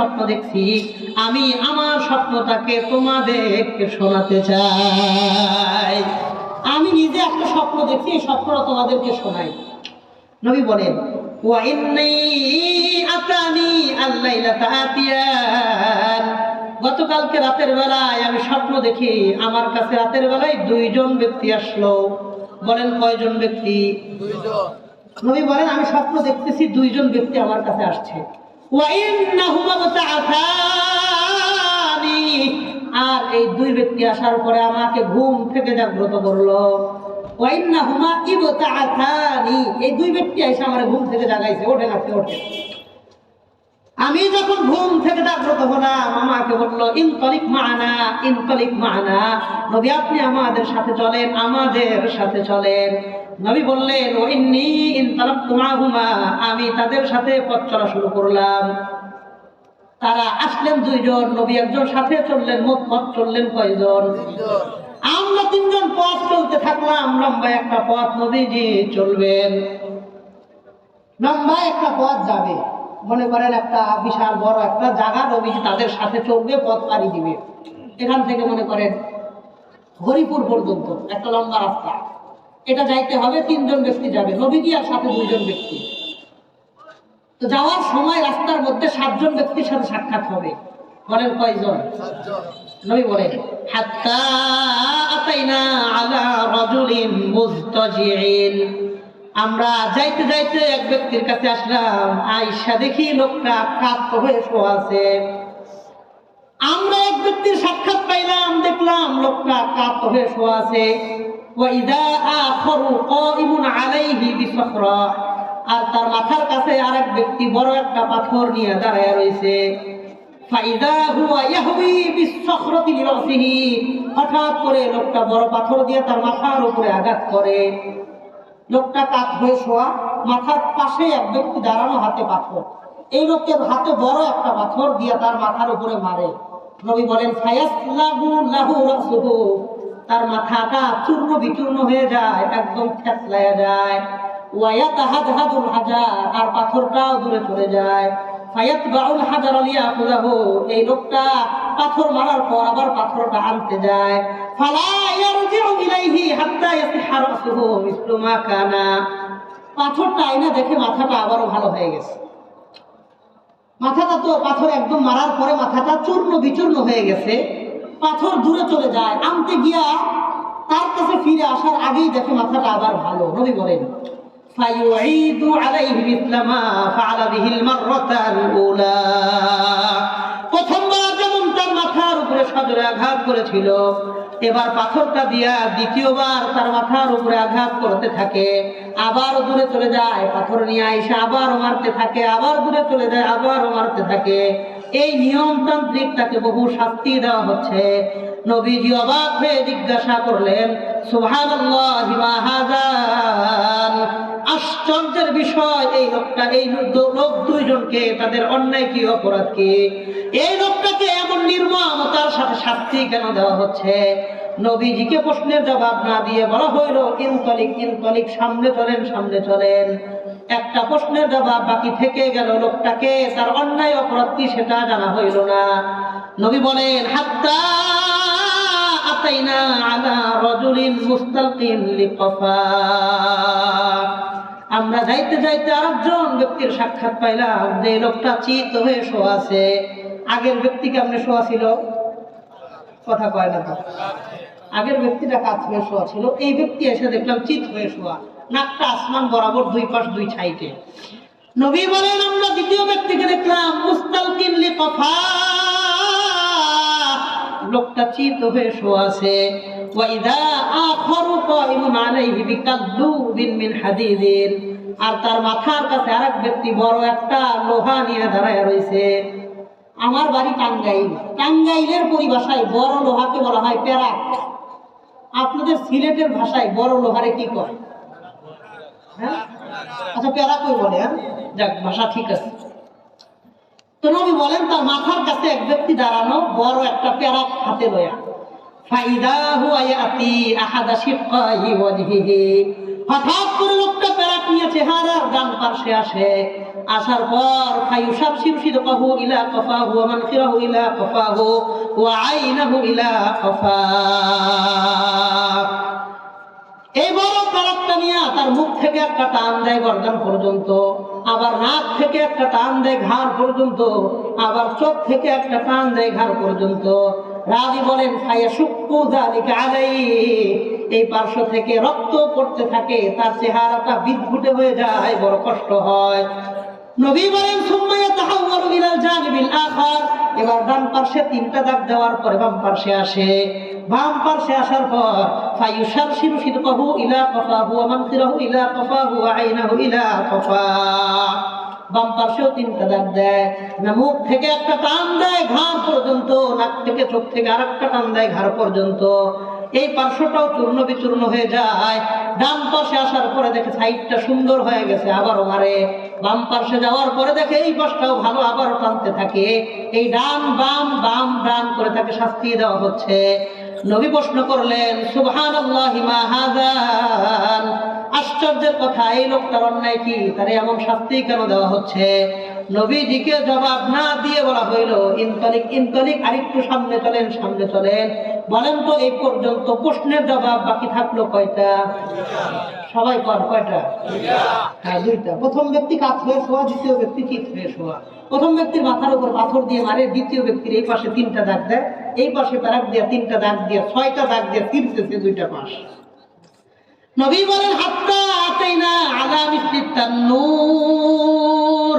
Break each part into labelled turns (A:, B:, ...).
A: স্বপ্ন দেখছি আমি আমার স্বপ্নটাকে তোমাদেরকে শোনাতে চাই। আমি নিজে একটা স্বপ্ন দেখছি এই স্বপ্নটা তোমাদেরকে শোনাই। নবী বলেন গতকালকে রাতের বেলায় আমি স্বপ্ন দেখি আমার কাছে রাতের বেলায় দুইজন ব্যক্তি আসলো। বলেন কয়জন ব্যক্তি? নবী বলেন আমি স্বপ্ন দেখতেছি দুইজন ব্যক্তি আমার কাছে আসছে। আর এই দুই ব্যক্তি আসার পরে আমাকে ঘুম থেকে জাগ্রত করল। এই দুই ব্যক্তি ঘুম থেকে ওঠে ওঠে। আমি যখন ঘুম থেকে জাগ্রত হলাম, আমাকে বলল, ইনতলিক মানা ইনতলিক মানা। নবী, আপনি আমাদের সাথে চলেন, আমাদের সাথে চলেন। নবী বললেন ও ইন্নি ইনতালাক্তু মাহুমা, আমি তাদের সাথে পথ চলা শুরু করলাম। তারা আসলেন দুইজন, নবী একজন, সাথে চললেন মোট পথ চললেন কয়জন? আমরা তিনজন পথ চলতে থাকলাম, লম্বা একটা পথ নবীজি চলবেন। লম্বা একটা পথ যাবে। মনে করেন একটা বিশাল বড় একটা জায়গা, নবীজি তাদের সাথে চলবে, পথ পাড়ি দিবে। এখান থেকে মনে করেন হরিপুর পর্যন্ত, একটা লম্বা রাস্তা। এটা যাইতে হবে তিনজন ব্যক্তি যাবে। নবীজি আর সাথে দুইজন ব্যক্তি। তো যাওয়ার সময় রাস্তার মধ্যে সাতজন ব্যক্তির সাথে সাক্ষাৎ হবে। বলেন কয়জন? নবী বলেন হাত্তা আতাইনা আলা রাজুলিন মুজতাজিইন আমরা যাইতে যাইতে এক ব্যক্তির কাছে আসলাম আয়েশা দেখি লোকটা কাত হয়ে শোয়া আছে। আমরা এক ব্যক্তির সাক্ষাৎ পাইলাম দেখলাম লোকটা কাত হয়ে শোয়া আছে। ওয়াইদা আখরু কাইমুন আলাইহি বিসখরা আর তার মাথার কাছে আরেক ব্যক্তি বড় একটা পাথর নিয়ে দাঁড়ায় রয়েছে। হঠাৎ করে লোকটা বড় পাথর দিয়ে তার মাথার উপরে আঘাত করে। লোকটা কাত হয়ে শোয়া, মাথার পাশে এক ব্যক্তি দাঁড়ানো হাতে পাথর। এই লোকের হাতে বড় একটা পাথর দিয়ে তার মাথার উপরে মারে। নবী বলেন, ফায়াসলাহু লাহু রাসুহু তার মাথাটা চূর্ণ বিচূর্ণ হয়ে যায়, একদম থেতলায়া যায়। ওয়ায়াতাহাদহাদুল হাজার, আর পাথরটাও দূরে চলে যায়। ফায়াতবাউল হাজার লিয়াখুযাহু এই লোকটা পাথর মারার পর আবার পাথরটা আনতে যায়। ফালা ইয়ারজিউ ইলাইহি হাত্তা ইয়াসিহা রাসুহু মিসলু মা কানা। পাথরটা আইনা দেখে মাথাটা আবারও ভালো হয়ে গেছে। মাথাটা তো পাথর একদম মারার পরে মাথাটা চূর্ণ বিচূর্ণ হয়ে গেছে। পাথর দূরে চলে যায় আনতে গিয়া তার কাছে ফিরে আসার আগেই দেখে মাথাটা আবার ভালো নবী বলেন فيعيد عليه مثل ما فعل به المرة الأولى প্রথমবার যেমন তার মাথার উপরে সজরে আঘাত করেছিল এবার পাথরটা দিয়া দ্বিতীয়বার তার মাথার উপরে আঘাত করতে থাকে আবার দূরে চলে যায় পাথর নিয়ে এসে আবার মারতে থাকে আবার দূরে চলে যায় আবার মারতে থাকে এই নিয়মতান্ত্রিক তাকে বহু শাস্তি দেওয়া হচ্ছে। নবীজি অবাক হয়ে জিজ্ঞাসা করলেন আশ্চর্যের বিষয়, এই লোকটা, এই লোক দুইজনকে তাদের অন্যায় কি, অপরাধ কি? এই লোকটাকে এমন নির্মমতার সাথে শাস্তি কেন দেওয়া হচ্ছে? নবীজিকে প্রশ্নের জবাব না দিয়ে বলা হইল, ইনতলিক ইনতলিক, সামনে চলেন সামনে চলেন। একটা প্রশ্নের জবাব বাকি থেকে গেল লোকটাকে, তার অন্যায় অপরাধ কি সেটা জানা হইল না। নবী বলেন আমরা যাইতে যাইতে আরেকজন ব্যক্তির সাক্ষাৎ পাইলাম যে লোকটা চিত হয়ে শোয়া আছে। আগের ব্যক্তি কেমনে শোয়া ছিল? কথা কয় না আগের ব্যক্তিটা কাজ হয়ে শোয়া ছিল। এই ব্যক্তি এসে দেখলাম চিত হয়ে শোয়া। নাকটা আসমান বরাবর দুই পাশ দুই ছাইটে নবী বলেন, আমরা দ্বিতীয় ব্যক্তিকে দেখলাম, মুস্তালকিন লিকফা লোকটা চিত হয়ে শোয়া আছে। ওয়াইদা আখরু কাইমুন আলাইহি বিকাদ্দুবিন মিন হাদিদিন। আর তার মাথার কাছে আরেক ব্যক্তি বড় একটা লোহা নিয়ে দাঁড়ায় রয়েছে। আমার বাড়ি টাঙ্গাইল। টাঙ্গাইলের পরিভাষায় বড় লোহাকে বলা হয় প্যারাক। আপনাদের সিলেটের ভাষায় বড় লোহারে কি কয়? হ্যাঁ? আচ্ছা প্যারাকই বলে হ্যাঁ? যাক, ভাষা ঠিক আছে। তো নবী বলেন, তার মাথার কাছে এক ব্যক্তি দাঁড়ানো, বড় একটা প্যারাক হাতে লয়া হঠাৎ করে লোকটা নিয়ে চেহারার ডান পার্শ্বে আসে। আসার পর, ফায়ুসাব শিরশিদকাহু ইলা কফাহু ওয়া মানখিরাহু ইলা কফাহু ওয়া আইনাহু ইলা কফা। এই বড় তালাকটা নিয়ে তার মুখ থেকে একটা টান দেয় পর্যন্ত, আবার নাক থেকে একটা টান দেয় ঘাড় পর্যন্ত, আবার চোখ থেকে একটা টান দেয় ঘাড় পর্যন্ত। রাজি বলেন এই পার্শ্ব থেকে রক্ত পড়তে থাকে, তার চেহারাটা বিদ্ঘুটে হয়ে যায়, বড় কষ্ট হয়। এবার ডান পার্শ্বে তিনটা দাগ দেওয়ার পরে বাম পার্শ্বে আসে। বাম পার্শ্বে আসার পর ফায়ুসার শিরু সিদকাহু ইলা কফাহু মানখিরাহু ইলা কফাহু আইনাহু ইলা কফা। বাম পার্শ্বেও তিনটা দাগ দেয়, না মুখ থেকে একটা টান দেয় ঘাড় পর্যন্ত, নাক থেকে চোখ থেকে আরেকটা টান দেয় ঘাড় পর্যন্ত। এই পার্শ্বটাও চূর্ণ বিচূর্ণ হয়ে যায়। ডান পাশে আসার পরে দেখে সাইডটা সুন্দর হয়ে গেছে, আবারও মারে। বাম পাশে যাওয়ার পরে দেখে এই পাশটাও ভালো আবারও টানতে থাকে। এই ডান বাম বাম ডান করে তাকে শাস্তি দেওয়া হচ্ছে। নবী প্রশ্ন করলেন সুবহান আশ্চর্যের কথা, এই লোকটার অন্যায় কি? তারে এমন শাস্তি কেন দেওয়া হচ্ছে? নবীজিকে জবাব না দিয়ে বলা হইল ইন্তলিক ইন্তলিক আরেকটু সামনে চলেন সামনে চলেন। বলেন তো, এই পর্যন্ত প্রশ্নের জবাব বাকি থাকল কয়টা? সবাই কর, কয়টা? হ্যাঁ দুইটা। প্রথম ব্যক্তি কাত হয়ে শোয়া, দ্বিতীয় ব্যক্তি চিত হয়ে শোয়া। প্রথম ব্যক্তির মাথার উপর পাথর দিয়ে মারে, দ্বিতীয় ব্যক্তির এই পাশে তিনটা দাগ দেয়, এই পাশে প্যারাক দিয়ে তিনটা দাগ দিয়ে, ছয়টা দাগ দিয়ে তিরতেছে দুইটা পাশ। নবী বলেন, হাত্তা আতাইনা আলা মিসলিত তান্নূর।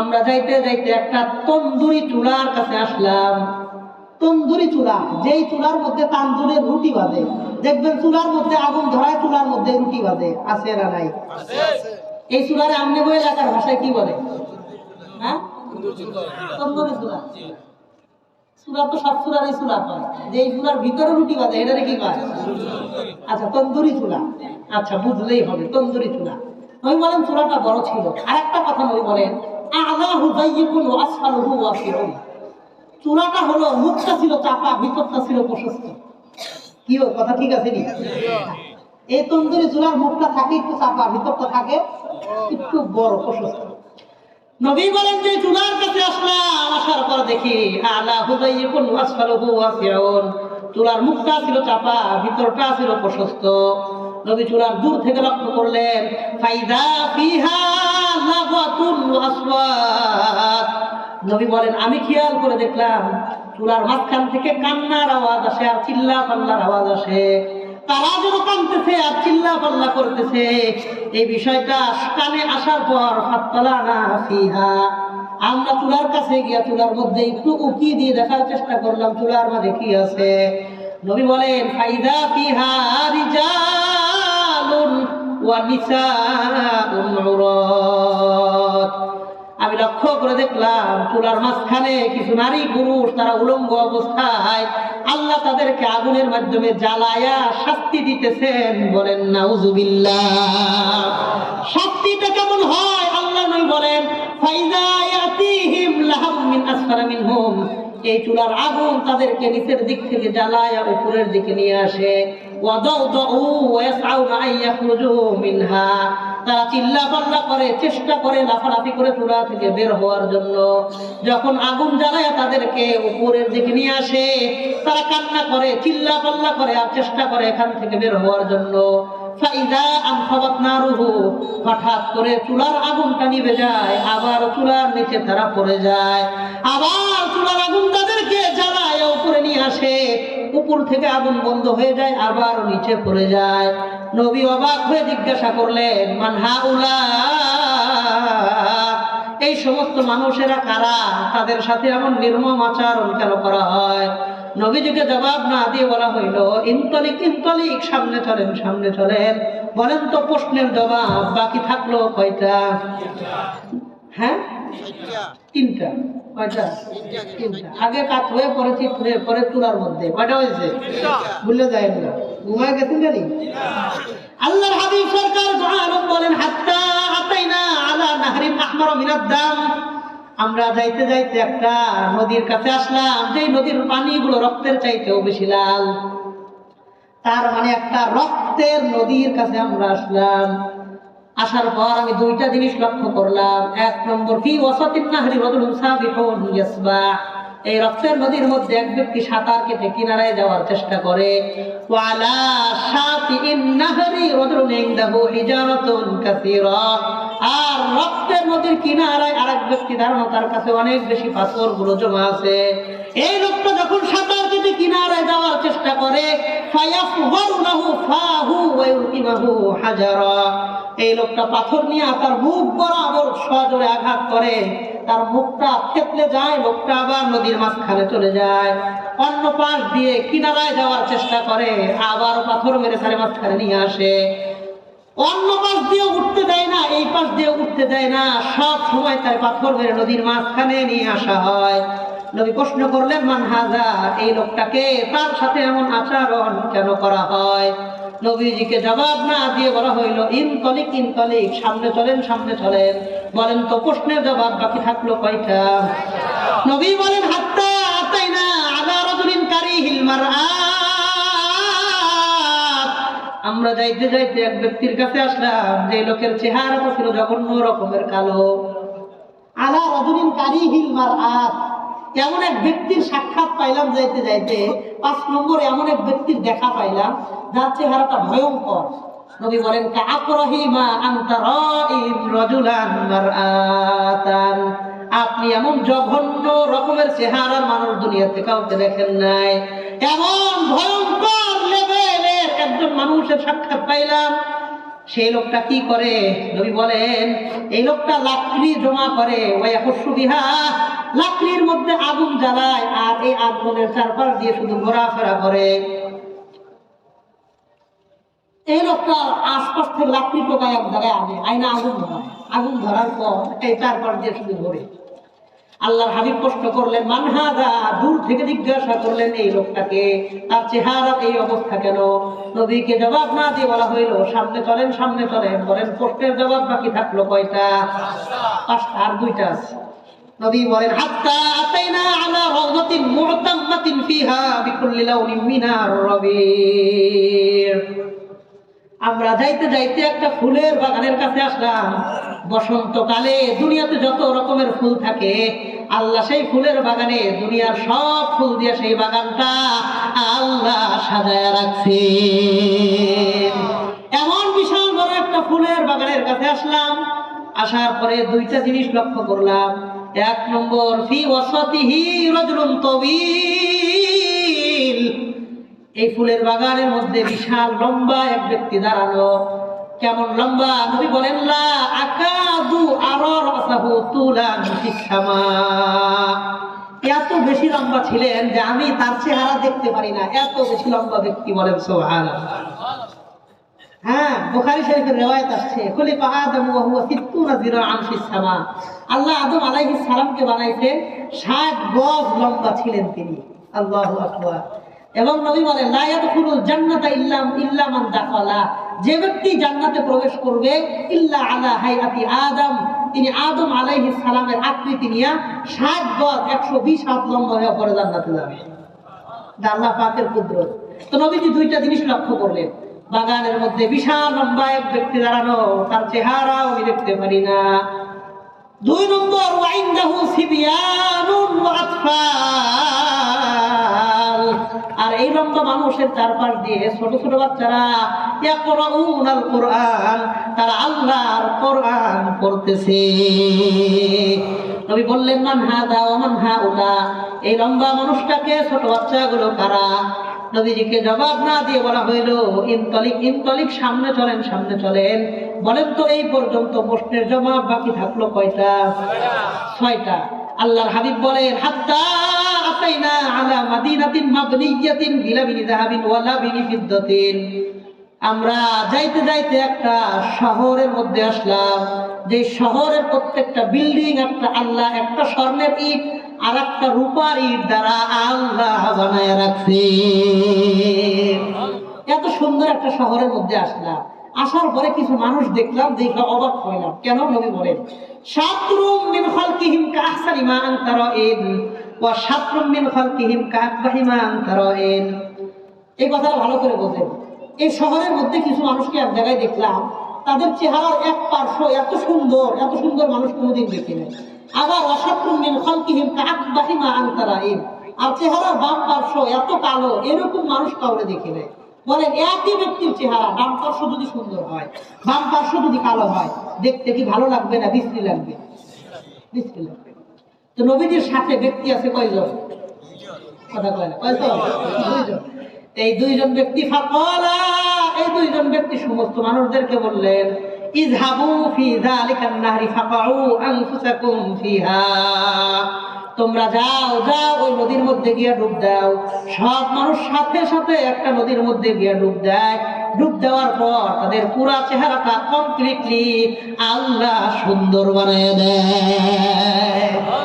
A: আমরা যাইতে যাইতে একটা তন্দুরি চুলার কাছে আসলাম। তন্দুরি চুলা, যেই চুলার মধ্যে তান্দুরের রুটি বাজে। দেখবেন চুলার মধ্যে আগুন ধরায় চুলার মধ্যে রুটি বাজে। আছে না নাই? এই চুলারে আমনে বই এলাকার ভাষায় কি বলে? হ্যাঁ? তন্দুরি চুলা। চুলা তো সব চুলা যে এই চুলার ভিতরে রুটি বাজে, এটারে কি আচ্ছা তন্দুরি চুলা। আচ্ছা বুঝলেই হবে, তন্দুরি চুলা। নবী বলেন, চুলাটা বড় ছিল। আর একটা কথা নবী বলেন ওয়া আসফালুহু চুলাটা হলো, মুখটা ছিল চাপা, ভিতরটা ছিল প্রশস্ত। কি কথা ঠিক আছে নি? এই তন্দুরি চুলার মুখটা থাকে, একটু চাপা, ভিতরটা থাকে, একটু বড়, প্রশস্ত। নবী বলেন যে, চুলার কাছে আসলাম, আসার পর দেখি, আলা ওয়াসিউন। চুলার মুখটা ছিল চাপা, ভিতরটা ছিল প্রশস্ত। নবী চুলার দূর থেকে লক্ষ্য করলেন, ফাইদা ফিহা লাগাতুন ওয়াসওয়াত। নবী বলেন, আমি খেয়াল করে দেখলাম চুলার মাঝখান থেকে কান্নার আওয়াজ আসে আর চিল্লা পাল্লার আওয়াজ আসে। তারা যেন কানতেছে আর চিল্লা পাল্লা করতেছে। এই বিষয়টা কানে আসার পর, ফাত্তালা না ফিহা। আমরা চুলার কাছে গিয়া চুলার মধ্যে একটু উকি দিয়ে দেখার চেষ্টা করলাম, চুলার মাঝে কি আছে? নবী বলেন, ফাইদা ফিহা রিজালুন ওয়া নিসাউন আমি লক্ষ্য করে দেখলাম চুলার মাঝখানে কিছু নারী পুরুষ তারা উলঙ্গ অবস্থায় আল্লাহ তাদেরকে আগুনের মাধ্যমে জ্বালায়া শাস্তি দিতেছেন। বলেন, নাউজুবিল্লাহ। শাস্তিটা কেমন হয়? আল্লাহ নই বলেন এই চুলার আগুন তাদেরকে নিচের দিক থেকে জ্বালায়া উপরের দিকে নিয়ে আসে। ওয়াদাউদাউ ওয়াসআউনা আইয়াখরুজু মিনহা। তারা চিল্লা পাল্লা করে, চেষ্টা করে, লাফালাফি করে চূড়া থেকে বের হওয়ার জন্য। যখন আগুন জ্বালায় তাদেরকে উপরের দিকে নিয়ে আসে, তারা কান্না করে, চিল্লা পাল্লা করে আর চেষ্টা করে এখান থেকে বের হওয়ার জন্য। হঠাৎ করে চুলার আগুনটা নিভে যায় আবার চুলার নিচে তারা পড়ে যায়। আবার চুলার আগুন তাদেরকে জ্বালায়, উপরে নিয়ে আসে। উপর থেকে আগুন বন্ধ হয়ে যায় আবার নিচে পড়ে যায়। নবী অবাক হয়ে জিজ্ঞাসা করলেন মানহা উলা এই সমস্ত মানুষেরা কারা? তাদের সাথে এমন নির্মম আচরণ কেন করা হয়? নবীজিকে জবাব না দিয়ে বলা হইল, ইন্তলিক ইন্তলিক, সামনে চলেন সামনে চলেন। বলেন তো প্রশ্নের জবাব, বাকি থাকল কয়টা? হ্যাঁ? তিনটা। আগে কাত হয়ে পরে হয়ে চুলার মধ্যে। কয়টা হয়েছে? ভুলে যায় না ঘুমায় গেছেন জানি আল্লাহর হাবিব সরকার বলেন হাত্তা আতাইনা আলা নাহরিন আহমার মিনাদ দাম। আমরা যাইতে যাইতে একটা নদীর কাছে আসলাম। যেই নদীর পানিগুলো রক্তের চাইতেও বেশি লাল। তার মানে একটা রক্তের নদীর কাছে আমরা আসলাম। আসার পর আমি দুইটা জিনিস লক্ষ্য করলাম। এক নম্বর কি ওয়াসাতিন নাহরি রাজুলুন সাবিহুন ইয়াসবাহ এই রক্তের নদীর মধ্যে এক ব্যক্তি সাঁতার কেটে কিনারায় যাওয়ার চেষ্টা করে। ওয়ালা নাহরি হিজারাতুন আর রক্তের নদীর কিনারায় আরেক ব্যক্তি দাঁড়ানো, তার কাছে অনেক বেশি পাথরগুলো জমা আছে। এই লোকটা যখন সাঁতার কেটে কিনারায় যাওয়ার চেষ্টা করে এই লোকটা পাথর নিয়ে তার মুখ বরাবর সজোরে আঘাত করে। তার মুখটা থেতলে যায়, লোকটা আবার নদীর মাঝখানে চলে যায়। অন্য পাশ দিয়ে কিনারায় যাওয়ার চেষ্টা করে আবার পাথর মেরে সারে মাঝখানে নিয়ে আসে। অন্য পাশ দিয়ে উঠতে দেয় না, এই পাশ দিয়ে উঠতে দেয় না। সব সময় তার পাথর মেরে নদীর মাঝখানে নিয়ে আসা হয়। নবী প্রশ্ন করলেন, মান হাজা, এই লোকটাকে তার সাথে এমন আচরণ কেন করা হয়? নবীজিকে জবাব না দিয়ে বলা হইল ইনকলিক ইনকলিক সামনে চলেন সামনে চলেন। বলেন, তো প্রশ্নের জবাব বাকি থাকল কয়টা? নবী বলেন, হাত্তা আতাই না আলা রাজুলিন কারিহিল মারআত আমরা যাইতে যাইতে এক ব্যক্তির কাছে আসলাম, যে লোকের চেহারাটা ছিল জঘন্য রকমের কালো। আলা রজনীন কারিহিল মারআত এমন এক ব্যক্তির সাক্ষাৎ পাইলাম যাইতে যাইতে, পাঁচ নম্বরে এমন এক ব্যক্তির দেখা পাইলাম, যার চেহারাটা ভয়ঙ্কর। নবী বলেন আপনি এমন জঘন্য রকমের চেহারার মানুষ দুনিয়াতে কাউকে দেখেন নাই। এমন ভয়ঙ্কর লেভেলের একজন মানুষের সাক্ষাৎ পাইলাম। সেই লোকটা কি করে? নবী বলেন, এই লোকটা লাকড়ি জমা করে ওয়াকুশু বিহা লাকড়ির মধ্যে আগুন জ্বালায় আর এই আগুনের চারপাশ দিয়ে শুধু ঘোরাফেরা করে। এই লোকটা আশপাশ থেকে লাকড়ি টোকায় এক জায়গায় আনে, আইনা আগুন ধরায়। আগুন ধরার পর এই চারপাশ দিয়ে শুধু ঘোরে। আল্লাহর হাবিব প্রশ্ন করলেন মানহাদা দূর থেকে জিজ্ঞাসা করলেন এই লোকটাকে, তার চেহারা এই অবস্থা কেন? নবীকে জবাব না দিয়ে বলা হইল, সামনে চলেন সামনে চলেন। বলেন, প্রশ্নের জবাব বাকি থাকল কয়টা? পাঁচটা, আর দুইটা আছে। নবী বলেন, হাত্তা আতাইনা আলা রাওদাতিন মুতাম্মাতিন ফিহা বিকুল্লি লাউনিন মিনার রাবীর। আমরা যাইতে যাইতে একটা ফুলের বাগানের কাছে আসলাম। বসন্তকালে দুনিয়াতে যত রকমের ফুল থাকে, আল্লাহ সেই ফুলের বাগানে দুনিয়ার সব ফুল দিয়ে সেই বাগানটা আল্লাহ সাজায় রাখছে। এমন বিশাল বড় একটা ফুলের বাগানের কাছে আসলাম। আসার পরে দুইটা জিনিস লক্ষ্য করলাম। এক নম্বর, ফি ওয়াসাতিহি রাজুলুন তাওয়ীল এই ফুলের বাগানের মধ্যে বিশাল লম্বা এক ব্যক্তি দাঁড়ানো কেমন লম্বা? নবী বলেন, লা আকাদু আরর আসাহু তুলান ফিস সামা। এত বেশি লম্বা ছিলেন যে আমি তার চেহারা দেখতে পারি না। এত বেশি লম্বা ব্যক্তি বলেন, সুবহানাল্লাহ। হ্যাঁ বুখারী শরীফের রিওয়ায়াত আসছে। খলিফা আদম ওয়া 60 জিরাআন ফিস সামা। আল্লাহ আদম সালামকে বানাইছেন 60 গজ লম্বা ছিলেন তিনি। এবং নবী বলেন লা ইয়াদখুলুল জান্নাতা যে ব্যক্তি জান্নাতে প্রবেশ করবে, ইল্লা আলা হাইয়াতি আদম। তিনি আদম আলাইহিস সালামের আকৃতি নিয়ে 60 গজ 120 হাত লম্বা হয়ে পরে জান্নাতে যাবে। আল্লাহ পাকের কুদরত। তো নবীজি দুইটা জিনিস লক্ষ্য করলেন। বাগানের মধ্যে বিশাল লম্বা এক ব্যক্তি দাঁড়ানো, তার চেহারাও আমি দেখতে পারি না। দুই নম্বর আর এই লম্বা মানুষের চারপাশ দিয়ে ছোট ছোট বাচ্চারা ইয়াকরাউনাল কোরআন, তারা আল্লাহর কোরআন পড়তেছে। নবী বললেন, মান হাদা ওয়া মান হাউলা এই লম্বা মানুষটাকে ছোট বাচ্চাগুলো কারা নবীজিকে জবাব না দিয়ে বলা হইল ইনতলিক ইনতলিক সামনে চলেন সামনে চলেন। বলেন তো, এই পর্যন্ত প্রশ্নের জবাব বাকি থাকল কয়টা? ছয়টা। আল্লাহর হাবিব বলেন, হাত্তা আতাইনা আলা মাদিনাতিন মাবনিয়াতিন বিলাবিনি যাহাবিন ওয়া লাবিনি ফিদ্দাতিন। আমরা যাইতে যাইতে একটা শহরের মধ্যে আসলাম। যে শহরের প্রত্যেকটা বিল্ডিং, একটা আল্লাহ, একটা স্বর্ণের ইট আর একটা রূপার ইট দ্বারা আল্লাহ বানায় রাখছে। এত সুন্দর একটা শহরের মধ্যে আসলাম। আসার পরে কিছু মানুষ দেখলাম, দেখে অবাক হইলাম। কেন নবী বলেন? সাতরুম মিন খালকিহিম কাহসানি মা আনতা রাইন ওয়া সাতরুম মিন খালকিহিম কাহবাহি মা আনতা রাইন এই কথাটা ভালো করে বোঝেন। এই শহরের মধ্যে কিছু মানুষকে এক জায়গায় দেখলাম, তাদের চেহারার এক পার্শ্ব এত সুন্দর এত সুন্দর মানুষ কোনোদিন দেখি নাই আবার আর চেহারার বাম পার্শ্ব এত কালো, এরকম মানুষ কাউরে একই ব্যক্তির চেহারা, বাম পার্শ্ব যদি সুন্দর হয়, বাম পার্শ্ব যদি কালো হয়, দেখতে কি ভালো লাগবে না বিশ্রী লাগবে? বিশ্রী লাগবে। তো নবীজির সাথে ব্যক্তি আছে কয়জন? কথা কয় না, কয়জন? এই দুইজন ব্যক্তি ফাকালা, এই দুইজন ব্যক্তি সমস্ত মানুষদেরকে বললেন ইযহাবু ফি যালিকান নাহরি আনফুসাকুম ফিহা। তোমরা যাও যাও, ওই নদীর মধ্যে গিয়া ডুব দাও। সব মানুষ সাথে সাথে একটা নদীর মধ্যে গিয়া ডুব দেয়। ডুব দেওয়ার পর তাদের পুরা চেহারাটা কমপ্লিটলি আল্লাহ সুন্দর বানিয়ে দেয়।